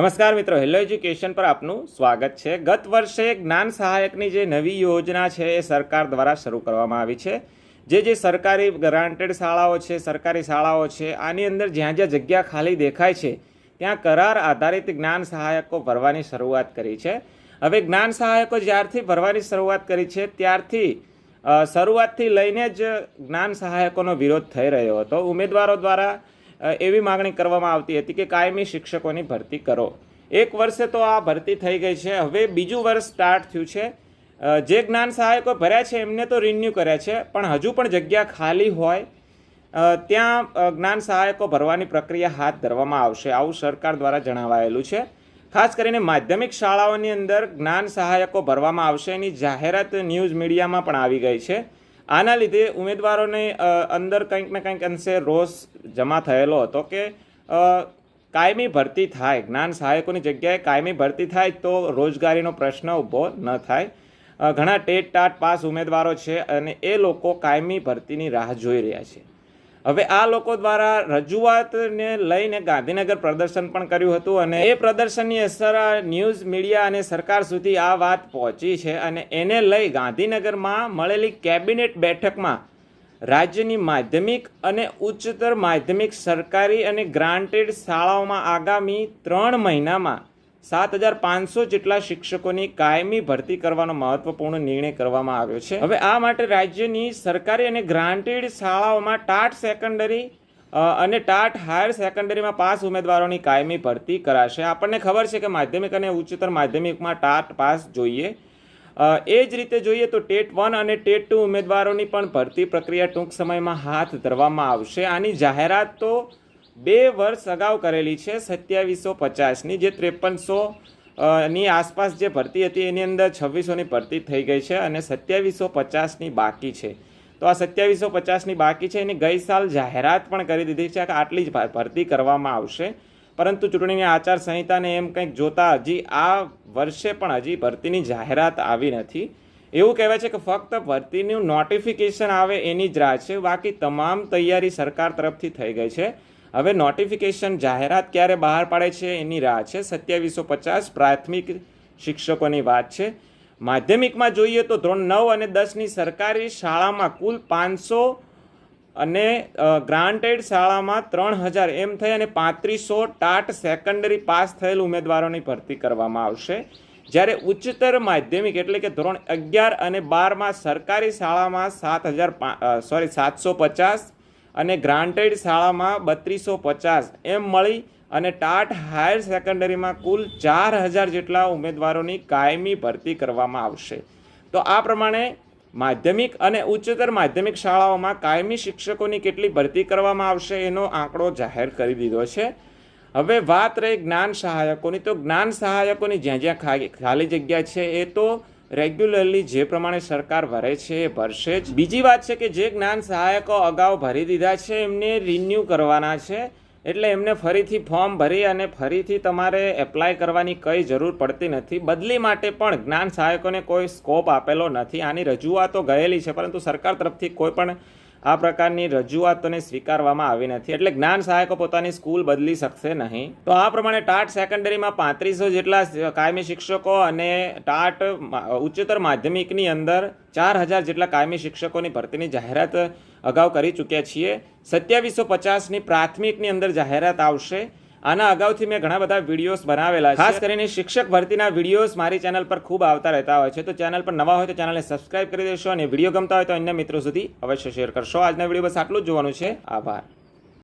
નમસ્કાર મિત્રો, hello education પર આપનું સ્વાગત છે. ગત વર્ષે જ્ઞાન સહાયકની જે નવી યોજના છે એ સરકાર દ્વારા શરૂ કરવામાં આવી છે. જે જે સરકારી ગ્રાન્ટેડ શાળાઓ છે, સરકારી શાળાઓ છે, આની અંદર જ્યાં જ્યાં જગ્યા ખાલી દેખાય છે, ત્યાં કરાર આધારિત જ્ઞાન સહાયકો ભરવાની શરૂઆત કરી છે. હવે જ્ઞાન સહાયકો જ્યારથી ભરવાની શરૂઆત કરી છે, ત્યારથી શરૂઆતથી લઈને જ જ્ઞાન સહાયકોનો વિરોધ થઈ રહ્યો હતો. ઉમેદવારો દ્વારા એવી માગણી કરવામાં આવતી હતી કે કાયમી શિક્ષકોની ભરતી કરો. એક વર્ષે તો આ ભરતી થઈ ગઈ છે. હવે બીજું વર્ષ સ્ટાર્ટ થયું છે. જે જ્ઞાન સહાયકો ભર્યા છે, એમને તો રિન્યૂ કર્યા છે, પણ હજુ પણ જગ્યા ખાલી હોય ત્યાં જ્ઞાન સહાયકો ભરવાની પ્રક્રિયા હાથ ધરવામાં આવશે. આવું સરકાર દ્વારા જણાવાયેલું છે. ખાસ કરીને માધ્યમિક શાળાઓની અંદર જ્ઞાન સહાયકો ભરવામાં આવશે. એની જાહેરાત ન્યૂઝ મીડિયામાં પણ આવી ગઈ છે. આના લીધે ઉમેદવારોને અંદર કંઈક ને કંઈક અંશે રોષ જમા થયેલો હતો કે કાયમી ભરતી થાય, જ્ઞાન સહાયકોની જગ્યાએ કાયમી ભરતી થાય તો રોજગારીનો પ્રશ્ન ઊભો ન થાય. ઘણા ટેટ ટાટ પાસ ઉમેદવારો છે અને એ લોકો કાયમી ભરતીની રાહ જોઈ રહ્યા છે. હવે આ લોકો દ્વારા રજૂઆતને લઈને ગાંધીનગર પ્રદર્શન પણ કર્યું હતું અને એ પ્રદર્શનની અસર ન્યૂઝ મીડિયા અને સરકાર સુધી આ વાત પહોંચી છે અને એને લઈ ગાંધીનગરમાં મળેલી કેબિનેટ બેઠકમાં રાજ્યની માધ્યમિક અને ઉચ્ચતર માધ્યમિક સરકારી અને ગ્રાન્ટેડ શાળાઓમાં આગામી ત્રણ મહિનામાં સાત હજાર પાંચસો જેટલા શિક્ષકોની કાયમી ભરતી કરવાનો મહત્વપૂર્ણ નિર્ણય કરવામાં આવ્યો છે. હવે આ માટે રાજ્યની સરકારી અને ગ્રાન્ટેડ શાળાઓમાં ટાટ સેકન્ડરી અને ટાટ હાયર સેકન્ડરીમાં પાસ ઉમેદવારોની કાયમી ભરતી કરાશે. આપણને ખબર છે કે માધ્યમિક અને ઉચ્ચતર માધ્યમિકમાં ટાટ પાસ જોઈએ. એ જ રીતે જોઈએ તો ટેટ વન અને ટેટ ટુ ઉમેદવારોની પણ ભરતી પ્રક્રિયા ટૂંક સમયમાં હાથ ધરવામાં આવશે. આની જાહેરાત તો બે વર્ષ અગાઉ કરેલી છે, સત્યાવીસો પચાસની, જે ત્રેપનસો ની આસપાસ જે ભરતી હતી, એની અંદર છવ્વીસોની ભરતી થઈ ગઈ છે અને સત્યાવીસો પચાસની બાકી છે. તો આ સત્યાવીસો પચાસની બાકી છે, એની ગઈ સાલ જાહેરાત પણ કરી દીધી છે કે આટલી જ ભરતી કરવામાં આવશે. પરંતુ ચૂંટણીની આચાર સંહિતાને એમ કંઈક જોતા હજી આ વર્ષે પણ હજી ભરતીની જાહેરાત આવી નથી. એવું કહેવાય છે કે ફક્ત ભરતીનું નોટિફિકેશન આવે એની જ રાહ છે, બાકી તમામ તૈયારી સરકાર તરફથી થઈ ગઈ છે. હવે નોટિફિકેશન જાહેરાત ક્યારે બહાર પાડે છે એની રાહ છે સત્યાવીસો પચાસ પ્રાથમિક શિક્ષકોની વાત છે. માધ્યમિકમાં જોઈએ તો ધોરણ નવ અને દસની સરકારી શાળામાં કુલ પાંચસો અને ગ્રાન્ટેડ શાળામાં ત્રણ હજાર એમ થઈ અને પાંત્રીસો ટાટ સેકન્ડરી પાસ થયેલ ઉમેદવારોની ભરતી કરવામાં આવશે. જ્યારે ઉચ્ચતર માધ્યમિક એટલે કે ધોરણ અગિયાર અને બારમાં સરકારી શાળામાં સાત હજાર સોરી સાતસો પચાસ અને ગ્રાન્ટેડ શાળામાં બત્રીસો પચાસ એમ મળી અને ટાટ હાયર સેકન્ડરીમાં કુલ ચાર હજાર જેટલા ઉમેદવારોની કાયમી ભરતી કરવામાં આવશે. તો આ પ્રમાણે માધ્યમિક અને ઉચ્ચતર માધ્યમિક શાળાઓમાં કાયમી શિક્ષકોની કેટલી ભરતી કરવામાં આવશે એનો આંકડો જાહેર કરી દીધો છે. હવે વાત રહી જ્ઞાન સહાયકોની. તો જ્ઞાન સહાયકોની જ્યાં જ્યાં ખાલી જગ્યા છે એ તો રેગ્યુલરલી જે પ્રમાણે સરકાર ભરે છે એ ભરશે જ. બીજી વાત છે કે જે જ્ઞાન સહાયકો અગાઉ ભરી દીધા છે, એમને રિન્યૂ કરવાના છે. એટલે એમને ફરીથી ફોર્મ ભરી અને ફરીથી તમારે એપ્લાય કરવાની કંઈ જરૂર પડતી નથી. બદલી માટે પણ જ્ઞાન સહાયકોને કોઈ સ્કોપ આપેલો નથી. આની રજૂઆતો ગયેલી છે, પરંતુ સરકાર તરફથી કોઈ પણ આ પ્રકારની રજૂઆતોને સ્વીકારવામાં આવી નથી. એટલે જ્ઞાન સહાયકો પોતાની સ્કૂલ બદલી શકશે નહીં. તો આ પ્રમાણે ટાટ સેકન્ડરીમાં પાંત્રીસો જેટલા કાયમી શિક્ષકો અને ટાટ ઉચ્ચતર માધ્યમિકની અંદર ચાર હજાર જેટલા કાયમી શિક્ષકોની ભરતીની જાહેરાત અગાઉ કરી ચૂક્યા છીએ. સત્યાવીસો પચાસની પ્રાથમિકની અંદર જાહેરાત આવશે. આના અગાઉથી મેં ઘણા બધા વિડીયોઝ બનાવેલા ખાસ કરીને શિક્ષક ભરતીના વિડીયોઝ મારી ચેનલ પર ખૂબ આવતા રહેતા હોય છે. તો ચેનલ પર નવા હોય તો ચેનલને સબસ્ક્રાઇબ કરી દેશો અને વીડિયો ગમતા હોય તો અન્ય મિત્રો સુધી અવશ્ય શેર કરશો. આજના વીડિયો બસ આટલું જ જોવાનું છે. આભાર.